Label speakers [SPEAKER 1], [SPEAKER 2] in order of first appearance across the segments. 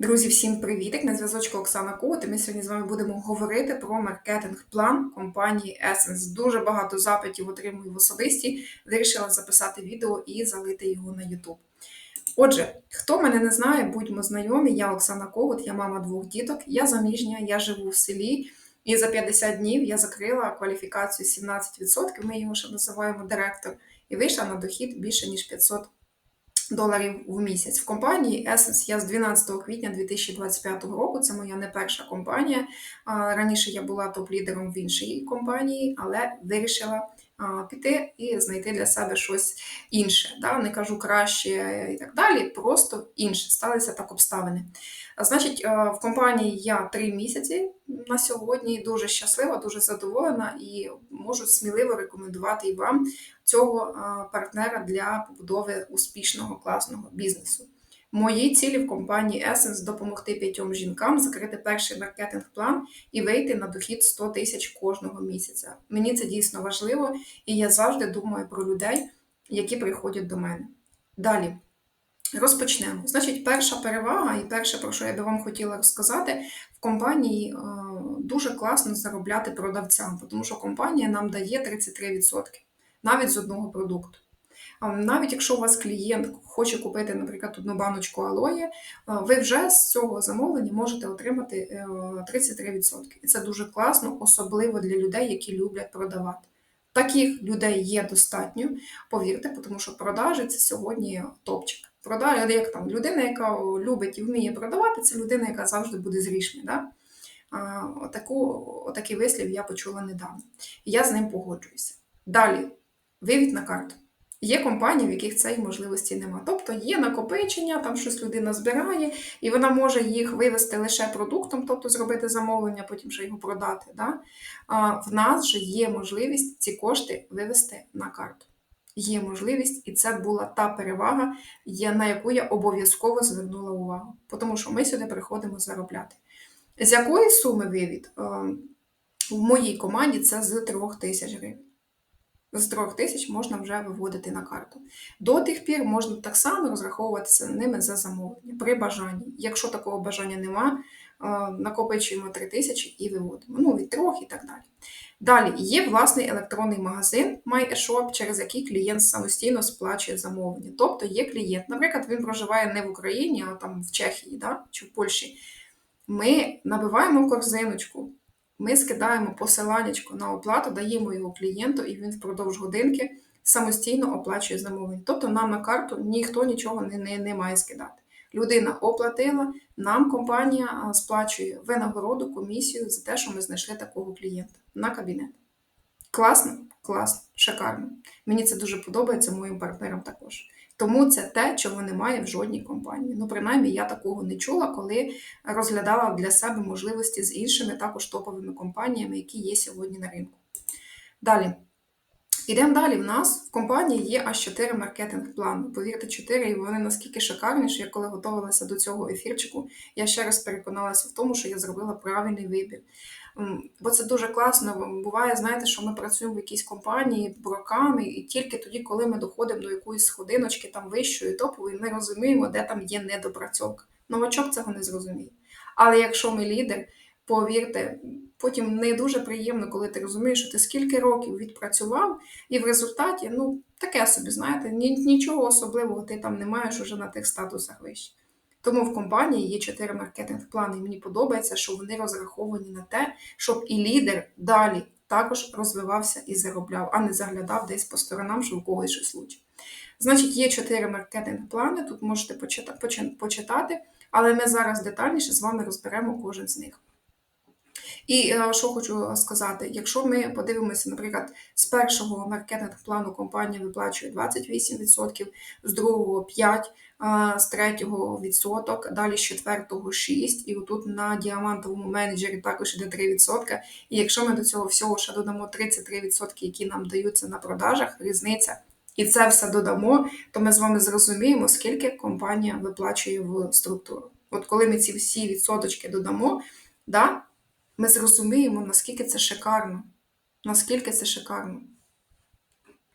[SPEAKER 1] Друзі, всім привітик! На зв'язочку Оксана Кот. І ми сьогодні з вами будемо говорити про маркетинг-план компанії Essence. Дуже багато запитів отримую в особисті. Вирішила записати відео і залити його на YouTube. Отже, хто мене не знає, будьмо знайомі. Я Оксана Когут, я мама двох діток, я заміжня, я живу в селі. І за 50 днів я закрила кваліфікацію 17%, ми його ще називаємо директор, і вийшла на дохід більше ніж 500 доларів в місяць. В компанії Essence я з 12 квітня 2025 року. Це моя не перша компанія. Раніше я була топ-лідером в іншій компанії, але вирішила піти і знайти для себе щось інше. Да? Не кажу краще і так далі, просто інше. Сталися так обставини. Значить, в компанії я три місяці на сьогодні дуже щаслива, дуже задоволена і можу сміливо рекомендувати і вам цього партнера для побудови успішного класного бізнесу. Мої цілі в компанії Essence допомогти п'ятьом жінкам закрити перший маркетинг-план і вийти на дохід 100 тисяч кожного місяця. Мені це дійсно важливо, і я завжди думаю про людей, які приходять до мене. Далі. Розпочнемо. Значить, перша перевага, і перше, про що я би вам хотіла розказати, в компанії дуже класно заробляти продавцям, тому що компанія нам дає 33% навіть з одного продукту. Навіть якщо у вас клієнт хоче купити, наприклад, одну баночку алої, ви вже з цього замовлення можете отримати 33%. Е, і це дуже класно, особливо для людей, які люблять продавати. Таких людей є достатньо, повірте, тому що продажі це сьогодні топчик. Продажі, як там людина, яка любить і вміє продавати, це людина, яка завжди буде з грішми. Да? Отаку, Отакий вислів я почула недавно. І я з ним погоджуюся. Далі, вивід на карту. Є компанії, в яких цієї можливості немає. Тобто є накопичення, там щось людина збирає, і вона може їх вивести лише продуктом, тобто зробити замовлення, потім ще його продати. Да? А в нас же є можливість ці кошти вивести на карту. Є можливість, і це була та перевага, на яку я обов'язково звернула увагу. Тому що ми сюди приходимо заробляти. З якої суми вивід? Ем, в моїй команді це з 3 тисяч гривень з 3 тисяч можна вже виводити на карту. До тих пір можна так само розраховуватися ними за замовлення при бажанні. Якщо такого бажання нема, е, накопичуємо 3 тисячі і виводимо. Ну, від трьох і так далі. Далі є власний електронний магазин MyShop, через який клієнт самостійно сплачує замовлення. Тобто є клієнт, наприклад, він проживає не в Україні, а там в Чехії да, чи в Польщі. Ми набиваємо корзиночку, ми скидаємо посиланнячко на оплату, даємо його клієнту, і він впродовж годинки самостійно оплачує замовлення. Тобто нам на карту ніхто нічого не, не, не має скидати. Людина оплатила, нам компанія сплачує винагороду, комісію за те, що ми знайшли такого клієнта на кабінет. Класно? Класно, шикарно. Мені це дуже подобається моїм партнерам також. Тому це те, чого немає в жодній компанії. Ну, принаймні, я такого не чула, коли розглядала для себе можливості з іншими також топовими компаніями, які є сьогодні на ринку. Далі. Ідемо далі. В нас в компанії є аж 4 маркетинг-плани. Повірте, 4, і вони наскільки шикарні, що я коли готувалася до цього ефірчику, я ще раз переконалася в тому, що я зробила правильний вибір. Бо це дуже класно. Буває, знаєте, що ми працюємо в якійсь компанії роками, і тільки тоді, коли ми доходимо до якоїсь сходиночки там вищої, топової, ми розуміємо, де там є недопрацьовка. Новачок цього не зрозуміє. Але якщо ми лідер, повірте, потім не дуже приємно, коли ти розумієш, що ти скільки років відпрацював, і в результаті, ну, таке собі, знаєте, нічого особливого ти там не маєш уже на тих статусах вище. Тому в компанії є чотири маркетинг-плани, і мені подобається, що вони розраховані на те, щоб і лідер далі також розвивався і заробляв, а не заглядав десь по сторонам, що у когось щось лучше. Значить, є чотири маркетинг-плани, тут можете почитати, але ми зараз детальніше з вами розберемо кожен з них. І е, що хочу сказати, якщо ми подивимося, наприклад, з першого маркетинг-плану компанія виплачує 28%, з другого 5%, з третього відсоток, далі з четвертого 6%, і отут на діамантовому менеджері також іде 3%. І якщо ми до цього всього ще додамо 33%, які нам даються на продажах, різниця. І це все додамо, то ми з вами зрозуміємо, скільки компанія виплачує в структуру. От коли ми ці всі відсоточки додамо, да, ми зрозуміємо, наскільки це шикарно. Наскільки це шикарно.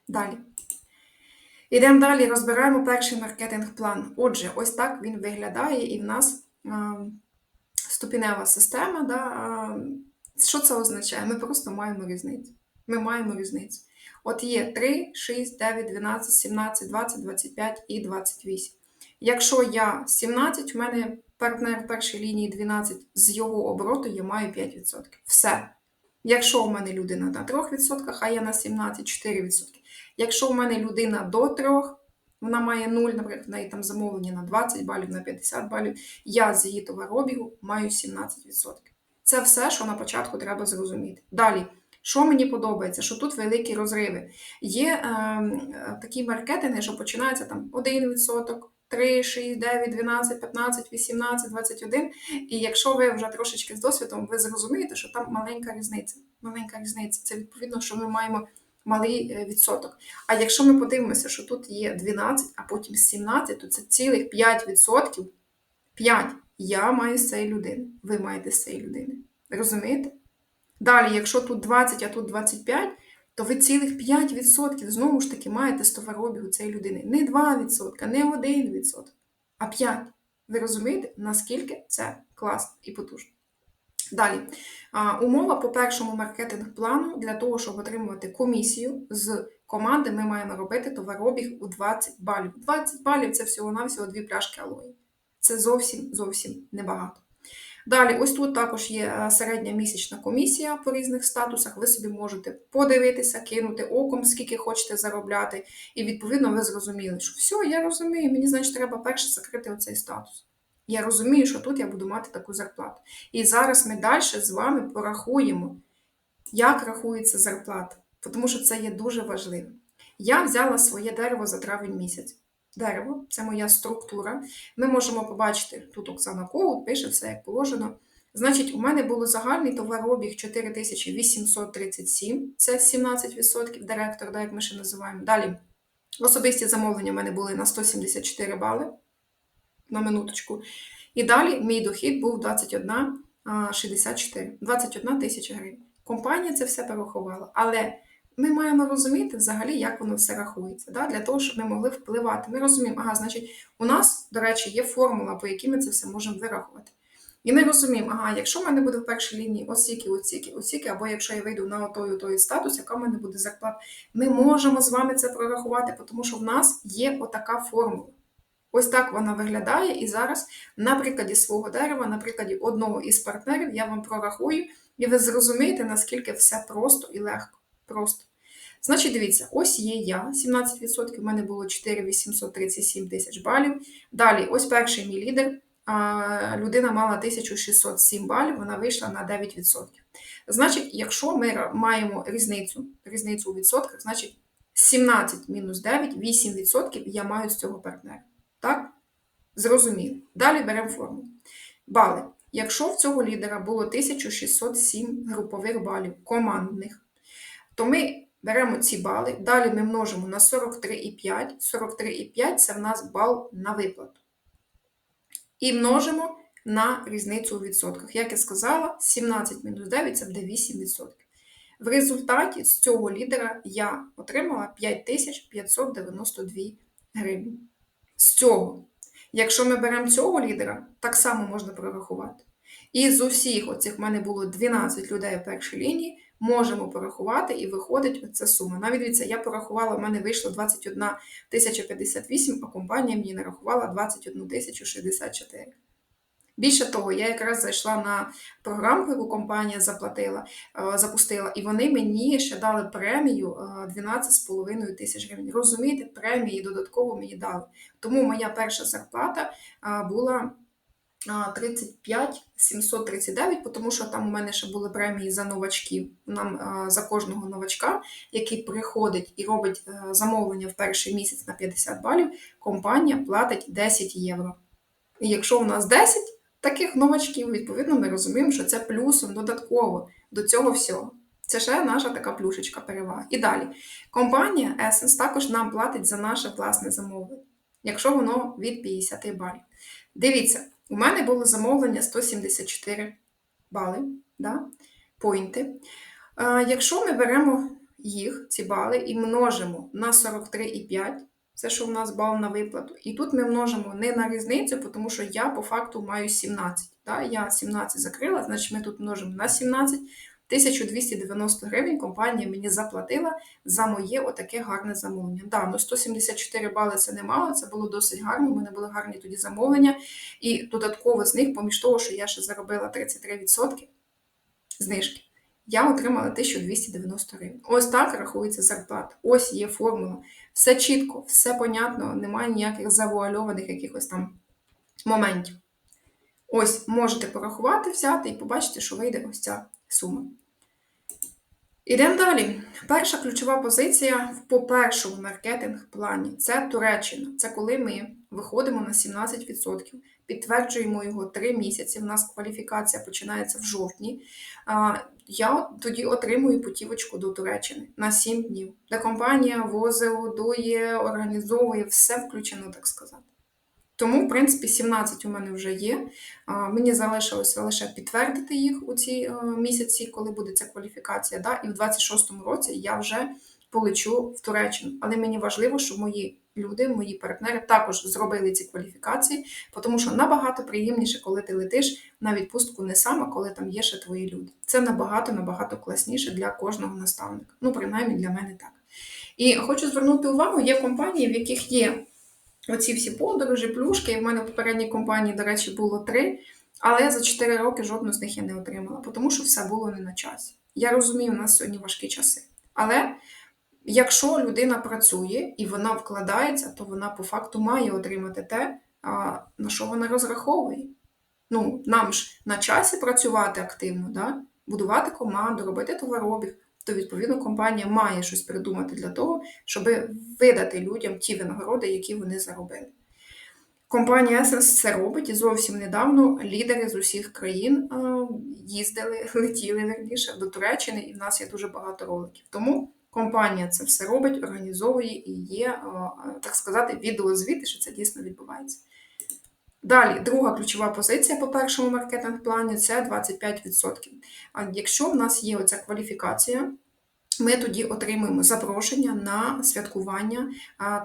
[SPEAKER 1] Далі. Йдемо далі, розбираємо перший маркетинг-план. Отже, ось так він виглядає, і в нас а, ступінева система. Да? а, Що це означає? Ми просто маємо різницю. Ми маємо різницю. От є 3, 6, 9, 12, 17, 20, 25 і 28. Якщо я 17, у мене партнер в першій лінії 12, з його обороту я маю 5%. Все. Якщо у мене людина на 3%, а я на 17, 4%. Якщо у мене людина до 3, вона має 0, наприклад, в неї там замовлення на 20 балів, на 50 балів, я з її товаробігу маю 17%. Це все, що на початку треба зрозуміти. Далі. Що мені подобається, що тут великі розриви. Є е, е, такі маркетинги, що починаються там 1%, 3, 6, 9, 12, 15, 18, 21. І якщо ви вже трошечки з досвідом, ви зрозумієте, що там маленька різниця. Маленька різниця. Це відповідно, що ми маємо малий е, відсоток. А якщо ми подивимося, що тут є 12, а потім 17, то це цілих 5%. 5 я маю з цієї людини. Ви маєте з цієї людини. Розумієте? Далі, якщо тут 20, а тут 25, то ви цілих 5% знову ж таки маєте з товарообігу цієї людини. Не 2%, не 1%, а 5%. Ви розумієте, наскільки це класно і потужно. Далі, умова по першому маркетинг-плану для того, щоб отримувати комісію з команди, ми маємо робити товарообіг у 20 балів. 20 балів це всього-навсього дві пляшки алої. Це зовсім зовсім небагато. Далі, ось тут також є е, середня місячна комісія по різних статусах. Ви собі можете подивитися, кинути оком, скільки хочете заробляти, і відповідно ви зрозуміли, що все, я розумію, мені значить треба перше закрити оцей статус. Я розумію, що тут я буду мати таку зарплату. І зараз ми далі з вами порахуємо, як рахується зарплата, тому що це є дуже важливо. Я взяла своє дерево за травень місяць. Дерево це моя структура. Ми можемо побачити, тут Оксана Коут пише все як положено. Значить, у мене було загальний товарообіг 4837, це 17% директор, да, як ми ще називаємо. Далі особисті замовлення в мене були на 174 бали на минуточку. І далі мій дохід був 21,64, 21 тисяча гривень. Компанія це все порахувала. Але ми маємо розуміти взагалі, як воно все рахується, да? для того, щоб ми могли впливати. Ми розуміємо, ага, значить, у нас, до речі, є формула, по якій ми це все можемо вирахувати. І ми розуміємо, ага, якщо в мене буде в першій лінії осіки, оціки, оціки, або якщо я вийду на той, той статус, яка в мене буде зарплата, ми можемо з вами це прорахувати, тому що в нас є отака формула. Ось так вона виглядає. І зараз, на прикладі свого дерева, на прикладі одного із партнерів, я вам прорахую, і ви зрозумієте, наскільки все просто і легко. Просто. Значить, дивіться, ось є я, 17%, в мене було 4837 тисяч балів. Далі, ось перший мій лідер. Людина мала 1607 балів, вона вийшла на 9%. Значить, якщо ми маємо різницю різницю у відсотках, значить 17 мінус 9, 8% я маю з цього партнера. Так? Зрозуміло. Далі беремо формулу. Бали. Якщо в цього лідера було 1607 групових балів командних, то ми беремо ці бали, далі ми множимо на 43,5. 43,5 це в нас бал на виплату. І множимо на різницю у відсотках. Як я сказала, 17 мінус 9 це буде 8%. В результаті з цього лідера я отримала 5592 гривні. З цього. Якщо ми беремо цього лідера, так само можна прорахувати. І з усіх, оцих в мене було 12 людей в першій лінії, можемо порахувати і виходить оця сума. Навіть дивіться, я порахувала, в мене вийшло 21 058, а компанія мені нарахувала 21 064. Більше того, я якраз зайшла на програмку, яку компанія заплатила, е, запустила, і вони мені ще дали премію 12,5 тисяч гривень. Розумієте, премії додатково мені дали. Тому моя перша зарплата е, була 35 739, тому що там у мене ще були премії за новачків. Нам е, за кожного новачка, який приходить і робить замовлення в перший місяць на 50 балів, компанія платить 10 євро. І якщо у нас 10, таких новачків, відповідно, ми розуміємо, що це плюсом додатково до цього всього. Це ще наша така плюшечка перевага. І далі. Компанія Essence також нам платить за наше власне замовлення, якщо воно від 50 балів. Дивіться, у мене було замовлення 174 бали, да, поінти. Якщо ми беремо їх, ці бали, і множимо на 43,5, Це що в нас бал на виплату. І тут ми множимо не на різницю, тому що я по факту маю 17. Да? Я 17 закрила, значить ми тут множимо на 17. 1290 гривень компанія мені заплатила за моє отаке гарне замовлення. Да, ну 174 бали це немало, це було досить гарно. У мене були гарні тоді замовлення. І додатково з них, поміж того, що я ще заробила 33% знижки, я отримала 1290 гривень. Ось так рахується зарплата. Ось є формула. Все чітко, все понятно, немає ніяких завуальованих якихось там моментів. Ось можете порахувати, взяти і побачити, що вийде ось ця сума. Ідемо далі. Перша ключова позиція по першому маркетинг-плані це Туреччина. Це коли ми виходимо на 17%, підтверджуємо його 3 місяці. У нас кваліфікація починається в жовтні. Я тоді отримую путівочку до Туреччини на 7 днів, де компанія возить, годує, організовує, все включено, так сказати. Тому, в принципі, 17 у мене вже є. Мені залишилося лише підтвердити їх у ці е, місяці, коли буде ця кваліфікація. Да? І в 26-му році я вже полечу в Туреччину. Але мені важливо, щоб мої люди, мої партнери також зробили ці кваліфікації, тому що набагато приємніше, коли ти летиш на відпустку не сам, а коли там є ще твої люди. Це набагато-набагато класніше для кожного наставника. Ну, принаймні для мене так. І хочу звернути увагу, є компанії, в яких є оці всі подорожі, плюшки. І в мене в попередній компанії, до речі, було три, але я за 4 роки жодну з них я не отримала, тому що все було не на часі. Я розумію, у нас сьогодні важкі часи. Але якщо людина працює і вона вкладається, то вона по факту має отримати те, на що вона розраховує. Ну, Нам ж на часі працювати активно, да? будувати команду, робити товаробіг то відповідно компанія має щось придумати для того, щоб видати людям ті винагороди, які вони заробили. Компанія Essence це робить і зовсім недавно лідери з усіх країн їздили, летіли верніше до Туреччини, і в нас є дуже багато роликів. Тому компанія це все робить, організовує і є, так сказати, відеозвіти, що це дійсно відбувається. Далі, друга ключова позиція по першому маркетинг-плані це 25%. А якщо в нас є оця кваліфікація, ми тоді отримуємо запрошення на святкування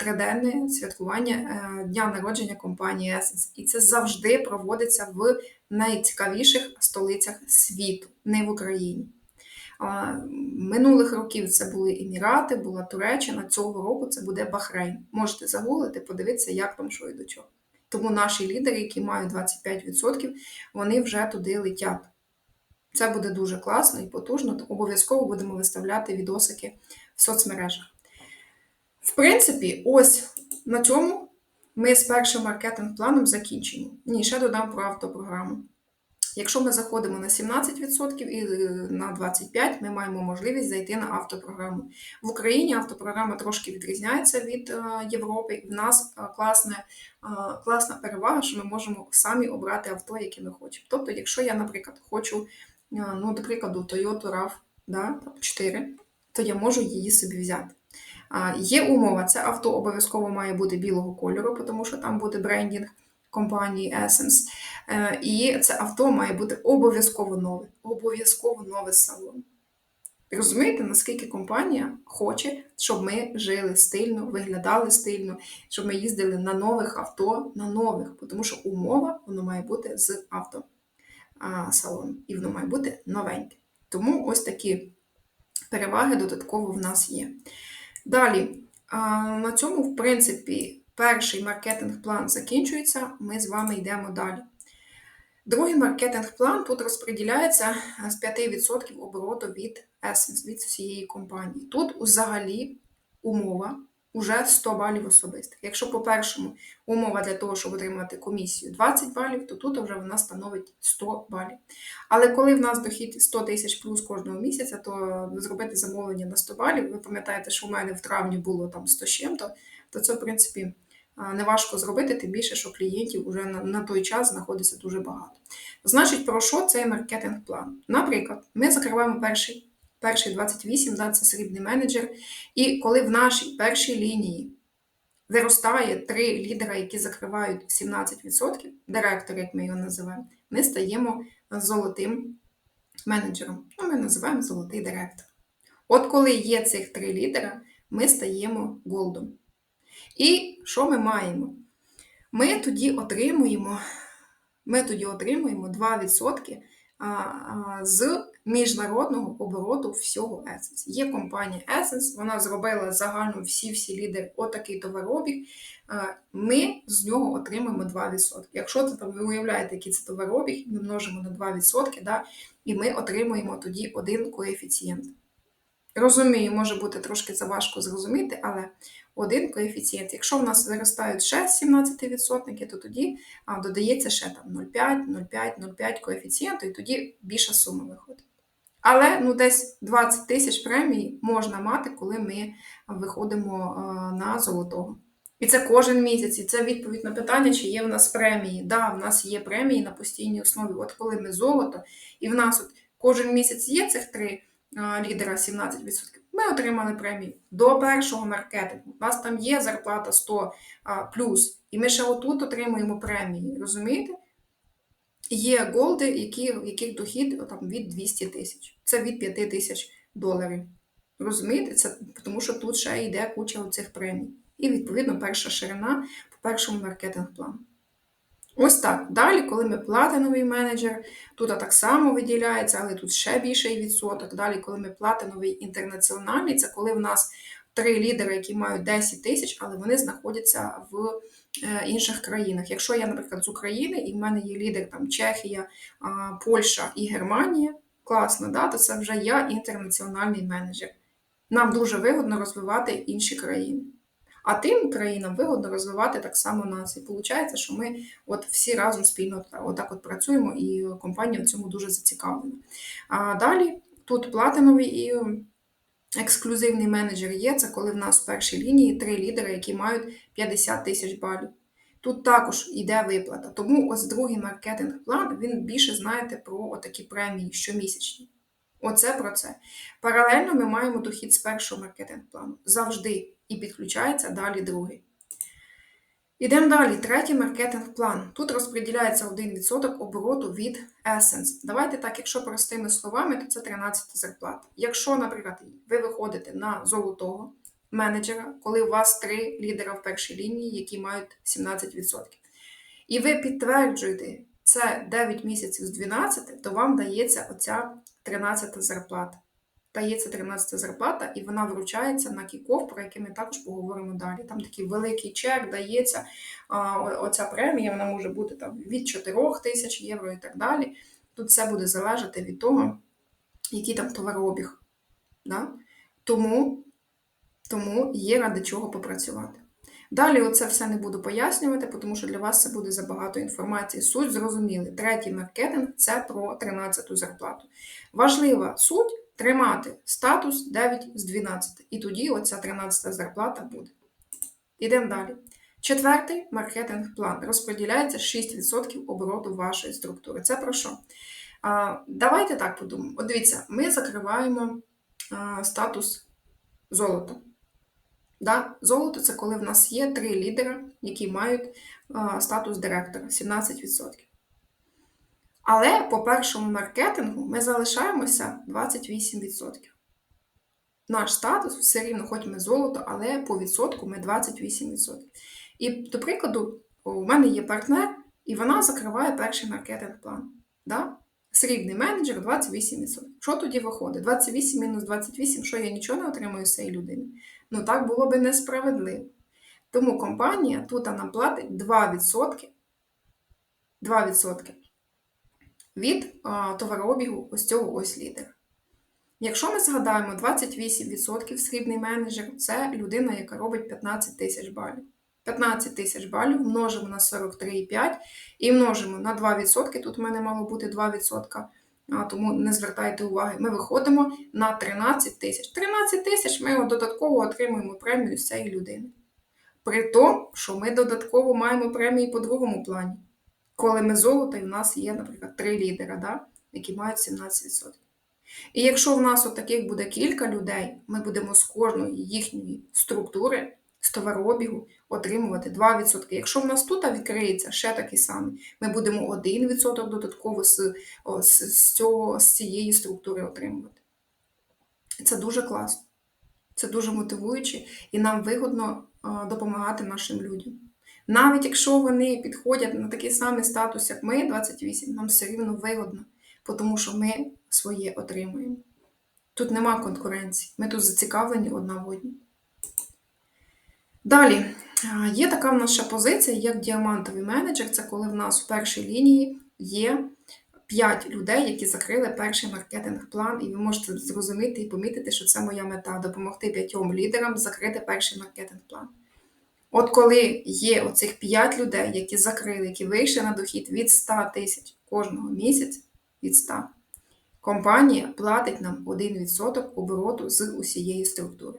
[SPEAKER 1] триденне святкування е, дня народження компанії Essence. І це завжди проводиться в найцікавіших столицях світу, не в Україні. Минулих років це були Емірати, була Туреччина. Цього року це буде Бахрейн. Можете загуглити, подивитися, як там що і до чого. Тому наші лідери, які мають 25%, вони вже туди летять. Це буде дуже класно і потужно, обов'язково будемо виставляти відосики в соцмережах. В принципі, ось на цьому ми з першим маркетинг-планом закінчимо. Ні, ще додам про автопрограму. Якщо ми заходимо на 17% і е, на 25%, ми маємо можливість зайти на автопрограму. В Україні автопрограма трошки відрізняється від е, Європи, в нас е, класна, класна перевага, що ми можемо самі обрати авто, яке ми хочемо. Тобто, якщо я, наприклад, хочу, ну, до прикладу, Toyota RAV да, 4, то я можу її собі взяти. Є умова, це авто обов'язково має бути білого кольору, тому що там буде брендінг компанії Essence. Е, і це авто має бути обов'язково нове. Обов'язково нове салон. Розумієте, наскільки компанія хоче, щоб ми жили стильно, виглядали стильно, щоб ми їздили на нових авто, на нових, тому що умова воно має бути з автосалону. І воно має бути новеньке. Тому ось такі переваги додатково в нас є. Далі, на цьому, в принципі, перший маркетинг-план закінчується, ми з вами йдемо далі. Другий маркетинг-план тут розподіляється з 5% обороту від Essence, від всієї компанії. Тут взагалі умова вже 100 балів особистих. Якщо по першому умова для того, щоб отримати комісію 20 балів, то тут вже вона становить 100 балів. Але коли в нас дохід 100 тисяч плюс кожного місяця, то зробити замовлення на 100 балів, ви пам'ятаєте, що у мене в травні було там 100 з чим-то, то це, в принципі, неважко зробити, тим більше, що клієнтів на, на той час знаходиться дуже багато. Значить, про що цей маркетинг-план? Наприклад, ми закриваємо перший перший 28, да, це срібний менеджер. І коли в нашій першій лінії виростає три лідера, які закривають 17%, директор, як ми його називаємо, ми стаємо золотим менеджером. Ну, Ми називаємо золотий директор. От коли є цих три лідера, ми стаємо голдом. І що ми маємо? Ми тоді отримуємо, ми тоді отримуємо 2% а, а, з міжнародного обороту всього Essence. Є компанія Essence, вона зробила загально всі-всі лідери отакий товаробіг. Ми з нього отримаємо 2%. Якщо це там, ви уявляєте, який це товаробіг, ми множимо на 2%, да, і ми отримуємо тоді один коефіцієнт. Розумію, може бути трошки заважко зрозуміти, але один коефіцієнт. Якщо в нас виростають ще 17%, то тоді а, додається ще там 0,5, 0,5, 0,5 коефіцієнту, і тоді більша сума виходить. Але ну, десь 20 тисяч премій можна мати, коли ми виходимо на золотого. І це кожен місяць, і це відповідь на питання, чи є в нас премії. Так, да, в нас є премії на постійній основі. От коли ми золото, і в нас от кожен місяць є цих три лідера 17%. Ми отримали премію до першого маркетингу. У нас там є зарплата 100 плюс, і ми ще отут отримуємо премії. Розумієте? Є голди, які, яких дохід там, від 200 тисяч. Це від 5 тисяч доларів. Розумієте? Це тому що тут ще йде куча цих премій. І, відповідно, перша ширина по першому маркетинг-плану. Ось так. Далі, коли ми платиновий менеджер, тут так само виділяється, але тут ще більший відсоток. Далі, коли ми платиновий інтернаціональний, це коли в нас три лідери, які мають 10 тисяч, але вони знаходяться в е, інших країнах. Якщо я, наприклад, з України, і в мене є лідер там Чехія, Польща і Германія, класно, да, то це вже я інтернаціональний менеджер. Нам дуже вигодно розвивати інші країни. А тим країнам вигодно розвивати так само нас. І виходить, що ми от всі разом спільно отак от працюємо, і компанія в цьому дуже зацікавлена. А далі тут платиновий і ексклюзивний менеджер є. Це коли в нас в першій лінії три лідери, які мають 50 тисяч балів. Тут також йде виплата. Тому ось другий маркетинг-план, він більше знаєте про такі премії щомісячні. Оце про це. Паралельно ми маємо дохід з першого маркетинг-плану. Завжди і підключається далі другий. Ідемо далі. Третій маркетинг-план. Тут розподіляється 1% обороту від Essence. Давайте так, якщо простими словами, то це 13 зарплата. Якщо, наприклад, ви виходите на золотого менеджера, коли у вас три лідера в першій лінії, які мають 17%, і ви підтверджуєте це 9 місяців з 12, то вам дається оця 13 зарплата дається 13 зарплата, і вона вручається на кіков, про який ми також поговоримо далі. Там такий великий чек дається. Оця премія вона може бути там від 4 тисяч євро і так далі. Тут все буде залежати від того, який там товарообіг. Да? Тому, Тому є ради чого попрацювати. Далі оце все не буду пояснювати, тому що для вас це буде забагато інформації. Суть зрозуміли. Третій маркетинг це про 13 зарплату. Важлива суть тримати статус 9 з 12. І тоді оця 13 зарплата буде. Ідемо далі. Четвертий маркетинг-план розподіляється 6% обороту вашої структури. Це про що? А, Давайте так подумаємо. От дивіться, ми закриваємо а, статус золота. Да? Золото це коли в нас є три лідери, які мають а, статус директора 17%. Але по першому маркетингу ми залишаємося 28%. Наш статус все рівно, хоч ми золото, але по відсотку ми 28%. І, до прикладу, у мене є партнер, і вона закриває перший маркетинг-план. Да? Срібний менеджер 28%. Що тоді виходить? 28 мінус 28, що я нічого не отримую з цієї людини. Ну так було би несправедливо. Тому компанія тут нам платить 2%. 2% від а, товарообігу ось цього ось лідера. Якщо ми згадаємо 28% срібний менеджер це людина, яка робить 15 тисяч балів. 15 тисяч балів множимо на 43,5 і множимо на 2%. Тут в мене мало бути 2%, тому не звертайте уваги. Ми виходимо на 13 тисяч. 13 тисяч ми додатково отримуємо премію з цієї людини. При тому, що ми додатково маємо премії по другому плані коли ми золото, і в нас є, наприклад, три лідера, да, які мають 17%. І якщо в нас от таких буде кілька людей, ми будемо з кожної їхньої структури, з товарообігу отримувати 2%. Якщо в нас тут відкриється ще такий самий, ми будемо 1% додатково з, з, з, цього, з цієї структури отримувати. Це дуже класно. Це дуже мотивуюче, і нам вигодно допомагати нашим людям. Навіть якщо вони підходять на такий самий статус, як ми, 28, нам все рівно вигодно, тому що ми своє отримуємо. Тут нема конкуренції, ми тут зацікавлені одна в одній. Далі, є така в нас позиція, як діамантовий менеджер. Це коли в нас в першій лінії є 5 людей, які закрили перший маркетинг-план, і ви можете зрозуміти і помітити, що це моя мета допомогти п'ятьом лідерам закрити перший маркетинг-план. От коли є оцих 5 людей, які закрили, які вийшли на дохід від 100 тисяч кожного місяця, від 100, компанія платить нам 1% обороту з усієї структури.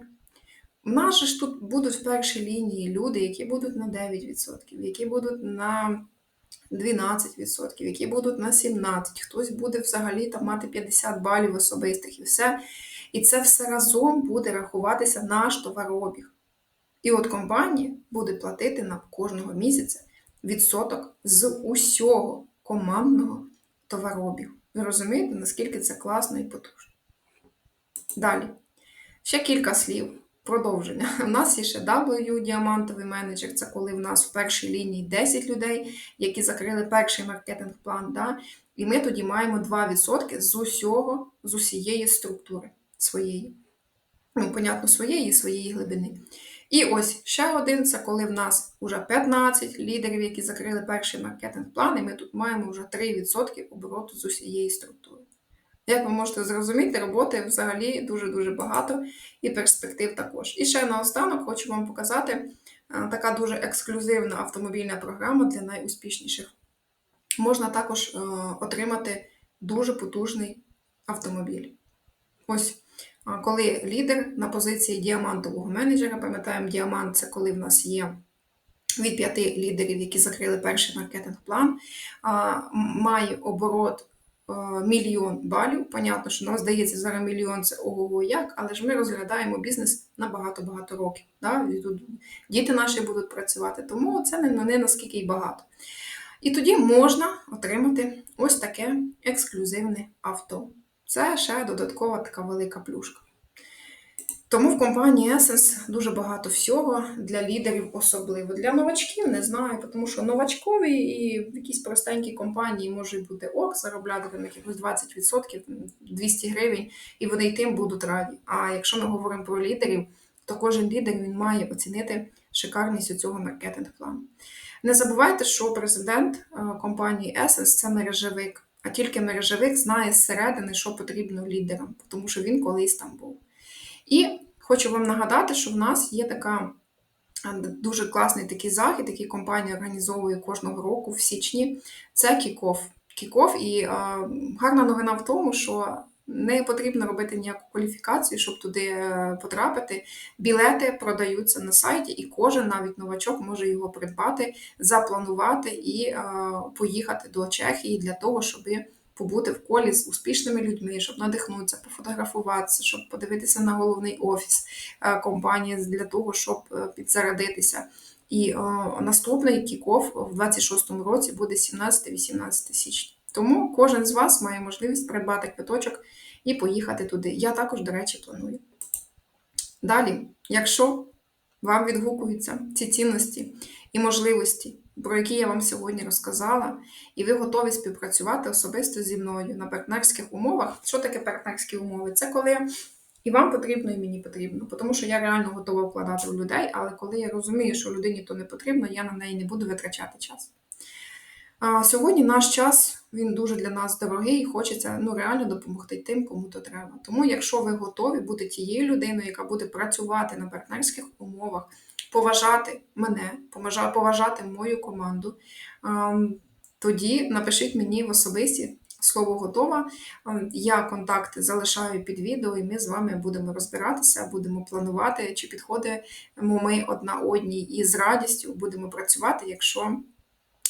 [SPEAKER 1] У нас ж тут будуть в першій лінії люди, які будуть на 9%, які будуть на 12%, які будуть на 17%, хтось буде взагалі там мати 50 балів особистих і все. І це все разом буде рахуватися наш товарообіг. І от компанія буде платити нам кожного місяця відсоток з усього командного товарообігу. Ви розумієте, наскільки це класно і потужно. Далі. Ще кілька слів. Продовження. У нас є ще W діамантовий менеджер. Це коли в нас в першій лінії 10 людей, які закрили перший маркетинг-план. Да? І ми тоді маємо 2% з усього, з усієї структури своєї. Ну, понятно, своєї і своєї глибини. І ось ще один це коли в нас вже 15 лідерів, які закрили перший маркетинг-план, і ми тут маємо вже 3% обороту з усієї структури. Як ви можете зрозуміти, роботи взагалі дуже-дуже багато і перспектив також. І ще наостанок хочу вам показати е, така дуже ексклюзивна автомобільна програма для найуспішніших. Можна також е, отримати дуже потужний автомобіль. Ось, е, коли лідер на позиції діамантового менеджера, пам'ятаємо, діамант це коли в нас є від п'яти лідерів, які закрили перший маркетинг-план, має оборот мільйон балів. Понятно, що нам здається, зараз мільйон це ого як, але ж ми розглядаємо бізнес на багато-багато років. Да? І тут діти наші будуть працювати, тому це не, не наскільки й багато. І тоді можна отримати ось таке ексклюзивне авто. Це ще додаткова така велика плюшка. Тому в компанії Essence дуже багато всього для лідерів особливо. Для новачків не знаю, тому що новачкові і в якійсь простенькій компанії може бути ок, заробляти там якихось 20%, 200 гривень, і вони й тим будуть раді. А якщо ми говоримо про лідерів, то кожен лідер він має оцінити шикарність цього маркетинг-плану. Не забувайте, що президент е, компанії Essence – це мережевик, а тільки мережевик знає зсередини, що потрібно лідерам, тому що він колись там був. І хочу вам нагадати, що в нас є така дуже класний такий захід, який компанія організовує кожного року в січні. Це кікоф. Кікоф, і а, гарна новина в тому, що не потрібно робити ніяку кваліфікацію, щоб туди е, потрапити. Білети продаються на сайті, і кожен, навіть новачок, може його придбати, запланувати і а, поїхати до Чехії для того, щоби побути в колі з успішними людьми, щоб надихнутися, пофотографуватися, щоб подивитися на головний офіс е, компанії для того, щоб е, підзарадитися. І о, е, наступний кікоф в 26-му році буде 17-18 січня. Тому кожен з вас має можливість придбати квиточок і поїхати туди. Я також, до речі, планую. Далі, якщо вам відгукуються ці цінності і можливості про які я вам сьогодні розказала, і ви готові співпрацювати особисто зі мною на партнерських умовах. Що таке партнерські умови? Це коли і вам потрібно, і мені потрібно, тому що я реально готова вкладати в людей, але коли я розумію, що людині то не потрібно, я на неї не буду витрачати час. А Сьогодні наш час він дуже для нас дорогий і хочеться ну, реально допомогти тим, кому то треба. Тому, якщо ви готові бути тією людиною, яка буде працювати на партнерських умовах, поважати мене, поважати мою команду, тоді напишіть мені в особисті слово готова. Я контакти залишаю під відео, і ми з вами будемо розбиратися, будемо планувати, чи підходимо ми одна одній, і з радістю будемо працювати, якщо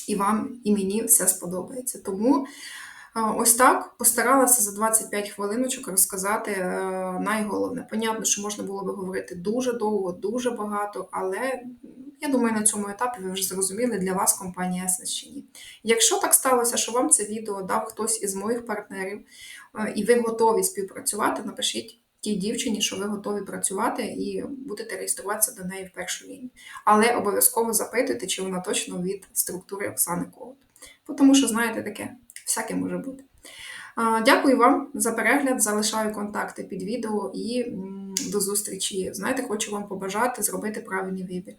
[SPEAKER 1] і вам, і мені все сподобається. Тому. Ось так постаралася за 25 хвилиночок розказати е, найголовне. Понятно, що можна було би говорити дуже довго, дуже багато, але я думаю, на цьому етапі ви вже зрозуміли для вас компанія Essence чи ні. Якщо так сталося, що вам це відео дав хтось із моїх партнерів, е, і ви готові співпрацювати, напишіть тій дівчині, що ви готові працювати і будете реєструватися до неї в першу лінію. Але обов'язково запитуйте, чи вона точно від структури Оксани Колод. Тому що, знаєте, таке, всяке може бути. Дякую вам за перегляд. Залишаю контакти під відео і до зустрічі. Знаєте, хочу вам побажати зробити правильний вибір.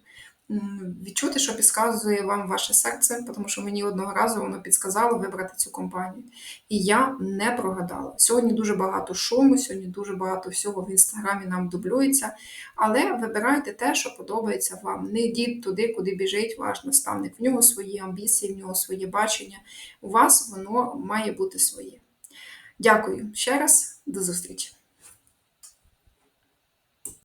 [SPEAKER 1] Відчути, що підказує вам ваше серце, тому що мені одного разу воно підсказало вибрати цю компанію. І я не прогадала. Сьогодні дуже багато шуму, сьогодні дуже багато всього в інстаграмі нам дублюється. Але вибирайте те, що подобається вам. Не йдіть туди, куди біжить ваш наставник. В нього свої амбіції, в нього своє бачення. У вас воно має бути своє. Дякую ще раз, до зустрічі!